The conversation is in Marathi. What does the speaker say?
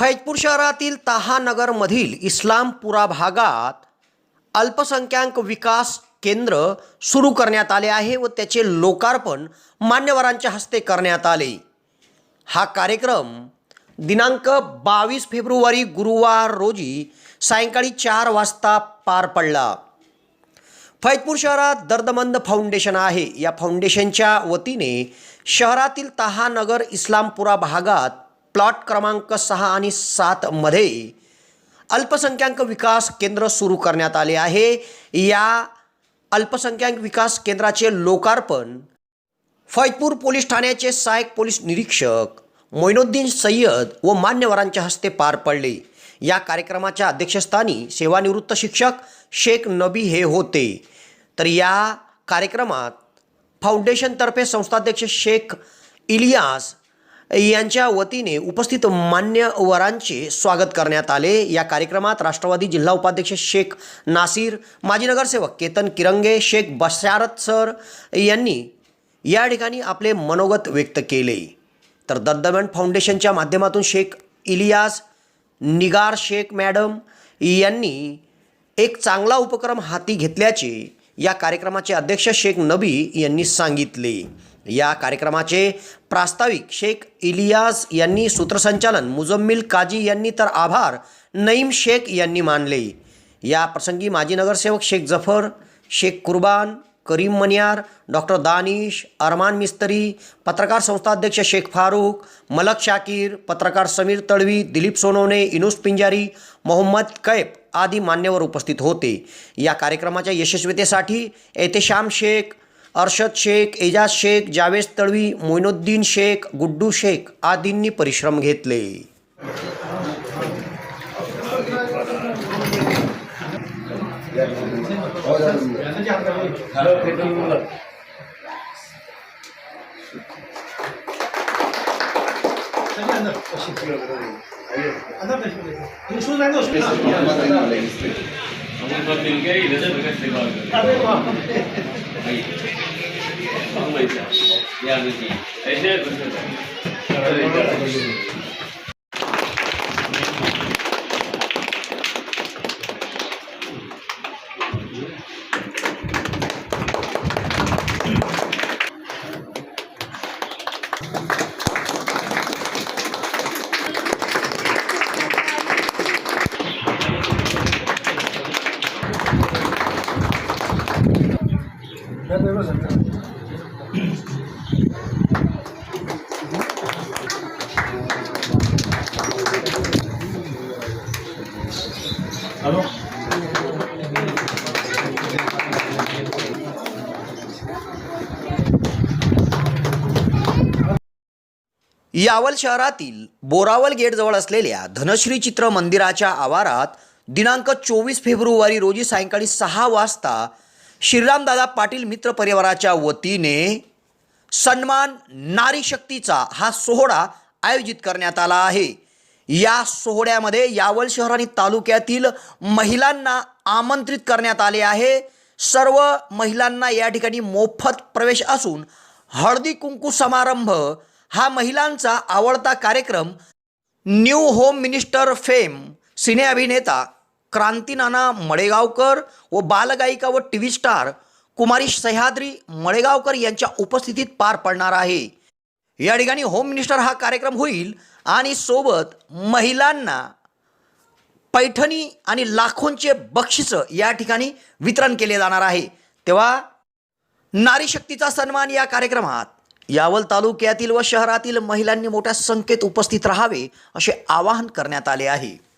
फैजपूर शहरातील तहानगरमधील इस्लामपुरा भागात अल्पसंख्याक विकास केंद्र सुरू करण्यात आले आहे व त्याचे लोकार्पण मान्यवरांच्या हस्ते करण्यात आले. हा कार्यक्रम दिनांक बावीस फेब्रुवारी गुरुवार रोजी सायंकाळी चार वाजता पार पडला. फैजपूर शहरात दर्दमंद फाउंडेशन आहे. या फाउंडेशनच्या वतीने शहरातील तहानगर इस्लामपुरा भागात प्लॉट क्रमांक सहा आणि सातमध्ये अल्पसंख्याक विकास केंद्र सुरू करण्यात आले आहे. या अल्पसंख्याक विकास केंद्राचे लोकार्पण फैजपूर पोलीस ठाण्याचे सहाय्यक पोलीस निरीक्षक मोइनुद्दीन सय्यद व मान्यवरांच्या हस्ते पार पडले. या कार्यक्रमाच्या अध्यक्षस्थानी सेवानिवृत्त शिक्षक शेख नबी हे होते. तर या कार्यक्रमात फाउंडेशनतर्फे संस्थाध्यक्ष शेख इलियास यांच्या वतीने उपस्थित मान्यवरांचे स्वागत करण्यात आले. या कार्यक्रमात राष्ट्रवादी जिल्हा उपाध्यक्ष शेख नासिर माजी नगरसेवक केतन किरंगे शेख बशारत सर यांनी या ठिकाणी आपले मनोगत व्यक्त केले. तर दद्दमन फाउंडेशनच्या माध्यमातून शेख इलियास निगार शेख मॅडम यांनी एक चांगला उपक्रम हाती घेतल्याचे या कार्यक्रमाचे अध्यक्ष शेख नबी यांनी सांगितले. या कार्यक्रमाचे प्रास्ताविक शेख इलियास यांनी सूत्रसंचालन मुजम्मिल काजी यांनी तर आभार नईम शेख यांनी मानले. या प्रसंगी माजी नगरसेवक शेख जफर शेख कुर्बान करीम मनियार डॉक्टर दानिश अरमान मिस्त्री पत्रकार संस्थाध्यक्ष शेख फारूक मलक शाकीर पत्रकार समीर तळवी दिलीप सोनवणे इनुस पिंजारी मोहम्मद कैफ आदी मान्यवर उपस्थित होते. या कार्यक्रमाच्या यशस्वीतेसाठी एतेशाम शेख अरशद शेख एजाज शेख जावेद तळवी मोइनुद्दीन शेख गुड्डू शेख आदींनी परिश्रम घेतले. Ya tenemos el hello. Yawal शहरातील बोरावल गेटजवळ असलेल्या धनश्री चित्र मंदिराच्या आवारात दिनांक चोवीस फेब्रुवारी रोजी सायंकाळी सहा वाजता श्रीरामदादा पाटील मित्र परिवाराच्या वतीने सन्मान नारी शक्तीचा हा सोहळा आयोजित करण्यात आला आहे. या सोहळ्यामध्ये यावल शहर आणि तालुक्यातील महिलांना आमंत्रित करण्यात आले आहे. सर्व महिलांना या ठिकाणी मोफत प्रवेश असून हळदी कुंकू समारंभ हा महिलांचा आवडता कार्यक्रम. New home minister fame cine अभिनेता क्रांतीनाना मळेगावकर व बालगायिका व टी व्ही स्टार कुमारी सह्याद्री मळेगावकर यांच्या उपस्थितीत पार पडणार आहे. या ठिकाणी होम मिनिस्टर हा कार्यक्रम होईल. आणि सोबत महिलांना पैठणी आणि लाखोंचे बक्षिसं या ठिकाणी वितरण केले जाणार आहे. तेव्हा नारी शक्तीचा सन्मान या कार्यक्रमात यावल तालुक्यातील व शहरातील महिलांनी मोठ्या संख्येत उपस्थित राहावे असे आवाहन करण्यात आले आहे.